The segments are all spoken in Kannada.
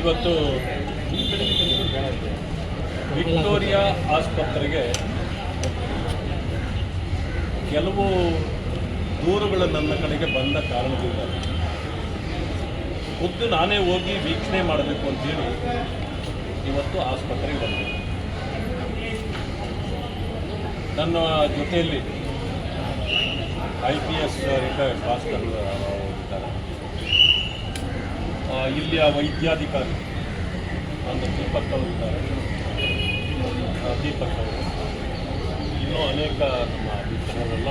ಇವತ್ತು ವಿಕ್ಟೋರಿಯಾ ಆಸ್ಪತ್ರೆಗೆ ಕೆಲವು ದೂರುಗಳು ನನ್ನ ಕಡೆಗೆ ಬಂದ ಕಾರಣದಿಂದ ಖುದ್ದು ನಾನೇ ಹೋಗಿ ವೀಕ್ಷಣೆ ಮಾಡಬೇಕು ಅಂತೇಳಿ ಇವತ್ತು ಆಸ್ಪತ್ರೆಗೆ ಬಂದೆ. ನನ್ನ ಜೊತೆಯಲ್ಲಿ I P S retired Bhaskar ಇದ್ದಾರೆ. ಇಲ್ಲಿಯ ವೈದ್ಯಾಧಿಕಾರಿ ಅಂದರೆ ದೀಪಕ್ ಅವರು ಇದ್ದಾರೆ. ದೀಪಕ್ ಅವರು ಇನ್ನೂ ಅನೇಕ ನಮ್ಮ ಮಿತ್ರರೆಲ್ಲ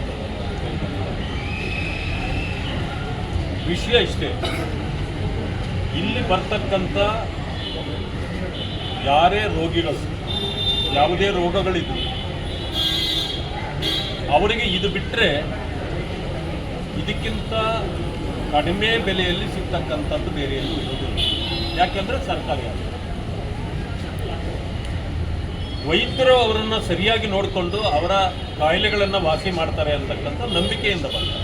ವಿಷಯ ಇಷ್ಟೇ. ಇಲ್ಲಿ ಬರ್ತಕ್ಕಂಥ ಯಾರೇ ರೋಗಿಗಳು, ಯಾವುದೇ ರೋಗಗಳಿದ್ದು ಅವರಿಗೆ ಇದು ಬಿಟ್ಟರೆ ಇದಕ್ಕಿಂತ ಕಡಿಮೆ ಬೆಲೆಯಲ್ಲಿ ಸಿಗ್ತಕ್ಕಂಥದ್ದು ಬೇರೆ ಎಲ್ಲೂ ಇರೋದಿಲ್ಲ ಯಾಕೆಂದರೆ ಸರ್ಕಾರಿ ವೈದ್ಯರು ಅವರನ್ನು ಸರಿಯಾಗಿ ನೋಡಿಕೊಂಡು ಅವರ ಕಾಯಿಲೆಗಳನ್ನು ವಾಸಿ ಮಾಡ್ತಾರೆ ಅಂತಕ್ಕಂಥ ನಂಬಿಕೆಯಿಂದ ಬರ್ತಾರೆ.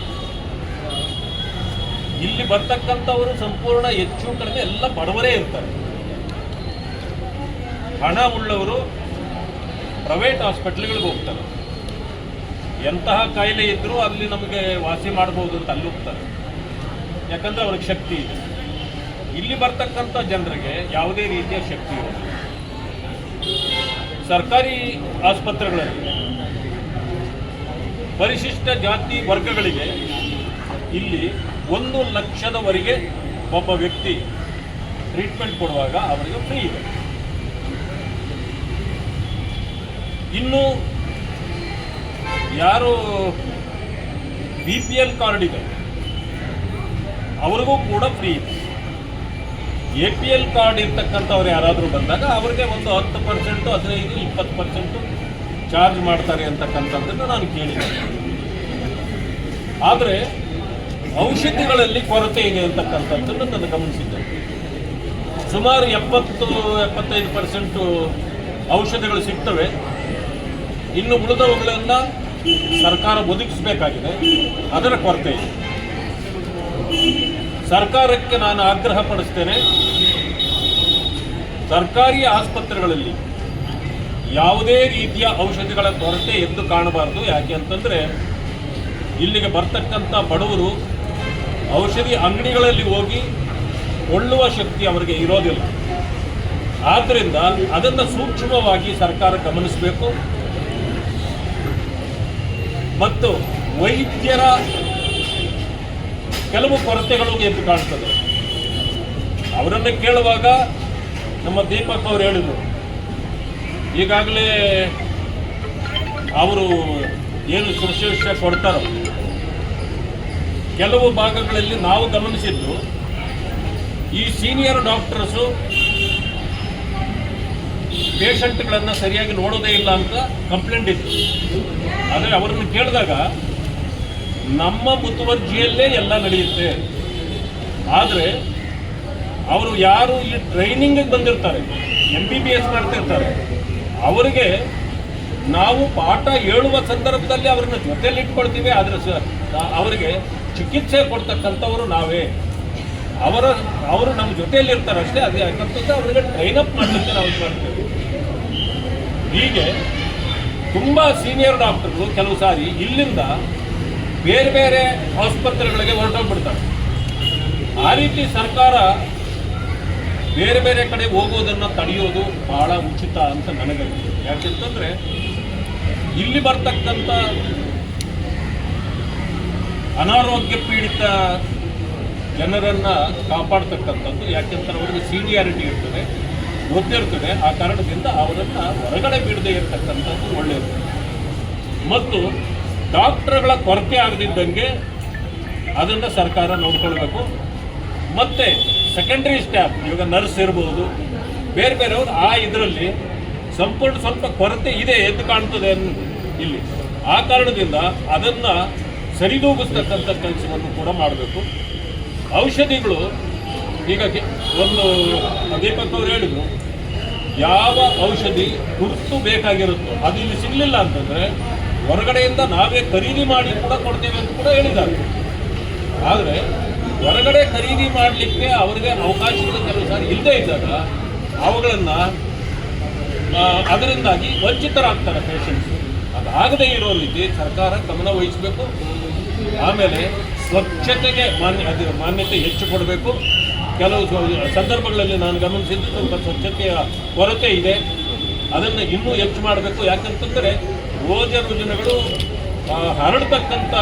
ಇಲ್ಲಿ ಬರ್ತಕ್ಕಂಥವರು ಸಂಪೂರ್ಣ ಹೆಚ್ಚು ಕಡಿಮೆ ಎಲ್ಲ ಬಡವರೇ ಇರ್ತಾರೆ. ಹಣ ಉಳ್ಳವರು ಪ್ರೈವೇಟ್ ಹಾಸ್ಪಿಟ್ಲ್ಗಳಿಗೆ ಹೋಗ್ತಾರೆ. ಎಂತಹ ಕಾಯಿಲೆ ಇದ್ದರೂ ಅಲ್ಲಿ ನಮಗೆ ವಾಸಿ ಮಾಡ್ಬೋದು ಅಂತ ಅಲ್ಲಿ ಹೋಗ್ತಾರೆ. ಯಾಕಂದ್ರೆ ಅವ್ರಿಗೆ ಶಕ್ತಿ ಇದೆ. ಇಲ್ಲಿ ಬರ್ತಕ್ಕಂಥ ಜನರಿಗೆ ಯಾವುದೇ ರೀತಿಯ ಶಕ್ತಿ ಇಲ್ಲ. ಸರ್ಕಾರಿ ಆಸ್ಪತ್ರೆಗಳಲ್ಲಿ ಪರಿಶಿಷ್ಟ ಜಾತಿ ವರ್ಗಗಳಿಗೆ ಇಲ್ಲಿ ಒಂದು ಲಕ್ಷದವರೆಗೆ ಒಬ್ಬ ವ್ಯಕ್ತಿ ಟ್ರೀಟ್ಮೆಂಟ್ ಕೊಡುವಾಗ ಅವರಿಗೆ ಫ್ರೀ ಇದೆ. ಇನ್ನು ಯಾರು ಬಿ ಪಿ ಎಲ್ ಕಾರ್ಡ್ ಇದೆ ಅವ್ರಿಗೂ ಕೂಡ free A P L card ಇರ್ತಕ್ಕಂಥವ್ರು ಯಾರಾದರೂ ಬಂದಾಗ ಅವರಿಗೆ ಒಂದು ಹತ್ತು ಪರ್ಸೆಂಟು ಹದಿನೈದು, ಇಪ್ಪತ್ತು ಪರ್ಸೆಂಟು ಚಾರ್ಜ್ ಮಾಡ್ತಾರೆ ಅಂತಕ್ಕಂಥದ್ದನ್ನು ನಾನು ಕೇಳಿದೆ ಆದರೆ ಔಷಧಿಗಳಲ್ಲಿ ಕೊರತೆ ಇದೆ ಅಂತಕ್ಕಂಥದ್ದನ್ನು ನಾನು ಗಮನಿಸಿದ್ದೆ. ಸುಮಾರು ಎಪ್ಪತ್ತು, ಎಪ್ಪತ್ತೈದು ಪರ್ಸೆಂಟು ಔಷಧಿಗಳು ಸಿಗ್ತವೆ. ಇನ್ನು ಉಳಿದವುಗಳನ್ನು ಸರ್ಕಾರ ಒದಗಿಸಬೇಕಾಗಿದೆ. ಅದರ ಕೊರತೆ ಇದೆ. ಸರ್ಕಾರಕ್ಕೆ ನಾನು ಆಗ್ರಹ ಪಡಿಸ್ತೇನೆ. ಸರ್ಕಾರಿ ಆಸ್ಪತ್ರೆಗಳಲ್ಲಿ ಯಾವುದೇ ರೀತಿಯ ಔಷಧಿಗಳ ಕೊರತೆ ಎದ್ದು ಕಾಣಬಾರದು. ಯಾಕೆ ಅಂತಂದರೆ ಇಲ್ಲಿಗೆ ಬರ್ತಕ್ಕಂಥ ಬಡವರು ಔಷಧಿ ಅಂಗಡಿಗಳಲ್ಲಿ ಹೋಗಿ ಕೊಳ್ಳುವ ಶಕ್ತಿ ಅವರಿಗೆ ಇರೋದಿಲ್ಲ. ಆದ್ದರಿಂದ ಅದನ್ನು ಸೂಕ್ಷ್ಮವಾಗಿ ಸರ್ಕಾರ ಗಮನಿಸಬೇಕು. ಮತ್ತು ವೈದ್ಯರ ಕೆಲವು ಕೊರತೆಗಳು ಎದ್ದು ಕಾಣ್ತದೆ. ಅವರನ್ನು ಕೇಳುವಾಗ ನಮ್ಮ ದೀಪಕ್ ಅವರು ಹೇಳಿದರು. ಈಗಾಗಲೇ ಅವರು ಏನು ಶುಶ್ರೂಷೆ ಕೊಡ್ತಾರೋ. ಕೆಲವು ಭಾಗಗಳಲ್ಲಿ ನಾವು ಗಮನಿಸಿದ್ದು, ಈ ಸೀನಿಯರ್ ಡಾಕ್ಟರ್ಸು ಪೇಷಂಟ್ಗಳನ್ನು ಸರಿಯಾಗಿ ನೋಡೋದೇ ಇಲ್ಲ ಅಂತ ಕಂಪ್ಲೇಂಟ್ ಇತ್ತು. ಆದರೆ ಅವರನ್ನು ಕೇಳಿದಾಗ ನಮ್ಮ ಮುತುವರ್ಜಿಯಲ್ಲೇ ಎಲ್ಲ ನಡೆಯುತ್ತೆ. ಆದರೆ, ಅವರು ಯಾರು ಈ ಟ್ರೈನಿಂಗಿಗೆ ಬಂದಿರ್ತಾರೆ ಎಂ ಬಿ ಬಿ ಎಸ್ ಮಾಡ್ತಿರ್ತಾರೆ, ಅವರಿಗೆ ನಾವು ಪಾಠ ಹೇಳುವ ಸಂದರ್ಭದಲ್ಲಿ ಅವ್ರನ್ನ ಜೊತೆಯಲ್ಲಿ ಇಟ್ಕೊಳ್ತೀವಿ, ಆದರೆ ಅವರಿಗೆ ಚಿಕಿತ್ಸೆ ಕೊಡ್ತಕ್ಕಂಥವರು ನಾವೇ. ಅವರ, ಅವರು ನಮ್ಮ ಜೊತೆಯಲ್ಲಿ ಇರ್ತಾರೆ ಅಷ್ಟೇ, ಅದೇ ಯಾಕಂತಂದ್ರೆ ಅವರಿಗೆ ಟ್ರೈನ್ ಅಪ್ ಮಾಡಲಿಕ್ಕೆ ನಾವು ಮಾಡ್ತೇವೆ. ಹೀಗೆ ತುಂಬ ಸೀನಿಯರ್ ಡಾಕ್ಟರ್ಗಳು ಕೆಲವು ಸಾರಿ ಇಲ್ಲಿಂದ ಬೇರೆ ಬೇರೆ ಆಸ್ಪತ್ರೆಗಳಿಗೆ ಹೊರಟೋಗ್ಬಿಡ್ತಾರೆ. ಆ ರೀತಿ ಸರ್ಕಾರ ಬೇರೆ ಬೇರೆ ಕಡೆ ಹೋಗೋದನ್ನು ತಡೆಯೋದು ಬಹಳ ಉಚಿತ ಅಂತ ನನಗೆ ಯಾಕೆಂತಂದರೆ ಇಲ್ಲಿ ಬರ್ತಕ್ಕಂಥ ಅನಾರೋಗ್ಯ ಪೀಡಿತ ಜನರನ್ನು ಕಾಪಾಡ್ತಕ್ಕಂಥದ್ದು ಯಾಕೆಂದ್ರೆ ಅವರಿಗೆ ಸೀನಿಯಾರಿಟಿ ಇರ್ತದೆ, ಗೊತ್ತಿರ್ತದೆ. ಆ ಕಾರಣದಿಂದ ಅವರನ್ನು ಹೊರಗಡೆ ಬಿಡದೇ ಇರತಕ್ಕಂಥದ್ದು ಒಳ್ಳೆಯದು. ಮತ್ತು ಡಾಕ್ಟರ್ಗಳ ಕೊರತೆ ಆಗದಿದ್ದಂಗೆ ಅದನ್ನು ಸರ್ಕಾರ ನೋಡ್ಕೊಳ್ಬೇಕು. ಮತ್ತು ಸೆಕೆಂಡ್ರಿ ಸ್ಟಾಫ್ ಇವಾಗ ನರ್ಸ್ ಇರ್ಬೋದು, ಬೇರೆ ಬೇರೆಯವರು ಆ ಇದರಲ್ಲಿ ಸಂಪೂರ್ಣ ಸ್ವಲ್ಪ ಕೊರತೆ ಇದೆ ಎದ್ದು ಕಾಣ್ತದೆ ಇಲ್ಲಿ. ಆ ಕಾರಣದಿಂದ ಅದನ್ನು ಸರಿದೂಗಿಸ್ತಕ್ಕಂಥ ಕೆಲಸವನ್ನು ಕೂಡ ಮಾಡಬೇಕು. ಔಷಧಿಗಳು, ಈಗ ಒಂದು ದೀಪಕ್ ಅವರು ಹೇಳಿದರು, ಯಾವ ಔಷಧಿ ತುರ್ತು ಬೇಕಾಗಿರುತ್ತೋ, ಅದು ಇಲ್ಲಿ ಸಿಗಲಿಲ್ಲ ಅಂತಂದರೆ ಹೊರಗಡೆಯಿಂದ ನಾವೇ ಖರೀದಿ ಮಾಡಿ ಕೂಡ ಕೊಡ್ತೇವೆ ಅಂತ ಕೂಡ ಹೇಳಿದ್ದಾರೆ. ಆದರೆ ಹೊರಗಡೆ ಖರೀದಿ ಮಾಡಲಿಕ್ಕೆ ಅವರಿಗೆ ಅವಕಾಶಗಳು ಕೆಲವು ಸಾರಿ ಇಲ್ಲದೇ ಇದ್ದಾಗ ಅವುಗಳನ್ನು ಅದರಿಂದಾಗಿ ವಂಚಿತರಾಗ್ತಾರೆ ಪೇಷಂಟ್ಸ್ ಅದಾಗದೇ ಇರೋ ರೀತಿ ಸರ್ಕಾರ ಗಮನ ವಹಿಸಬೇಕು. ಆಮೇಲೆ ಸ್ವಚ್ಛತೆಗೆ ಮಾನ್ಯ ಅದರ ಮಾನ್ಯತೆ ಹೆಚ್ಚು ಕೊಡಬೇಕು. ಕೆಲವು ಸಂದರ್ಭಗಳಲ್ಲಿ ನಾನು ಗಮನಿಸಿದ್ದು ಸ್ವಚ್ಛತೆಯ ಕೊರತೆ ಇದೆ. ಅದನ್ನು ಇನ್ನೂ ಹೆಚ್ಚು ಮಾಡಬೇಕು. ಯಾಕಂತಂದರೆ ರೋಜ ಯೋಜನೆಗಳು ಹರಡ್ತಕ್ಕಂಥ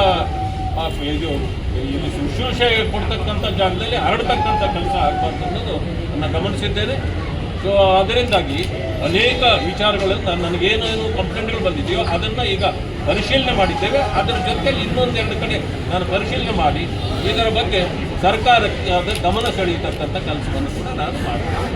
ಇದು ಇಲ್ಲಿ ಶುಶ್ರೂಷೆ ಕೊಡ್ತಕ್ಕಂಥ ಜಾಗದಲ್ಲಿ ಹರಡ್ತಕ್ಕಂಥ ಕೆಲಸ ಆಗಬಾರ್ದು ಅನ್ನೋದು ನಾನು ಗಮನಿಸಿದ್ದೇನೆ. ಸೊ ಅದರಿಂದಾಗಿ ಅನೇಕ ವಿಚಾರಗಳನ್ನು ನನಗೇನೇನು ಕಂಪ್ಲೇಂಟ್ಗಳು ಬಂದಿದೆಯೋ ಅದನ್ನು ಈಗ ಪರಿಶೀಲನೆ ಮಾಡಿದ್ದೇವೆ. ಅದರ ಜೊತೆಯಲ್ಲಿ ಇನ್ನೊಂದೆರಡು ಕಡೆ ನಾನು ಪರಿಶೀಲನೆ ಮಾಡಿ ಇದರ ಬಗ್ಗೆ ಸರ್ಕಾರಕ್ಕೆ ಗಮನ ಸೆಳೆಯತಕ್ಕಂಥ ಕೆಲಸವನ್ನು ಕೂಡ ನಾನು ಮಾಡ್ತೇನೆ.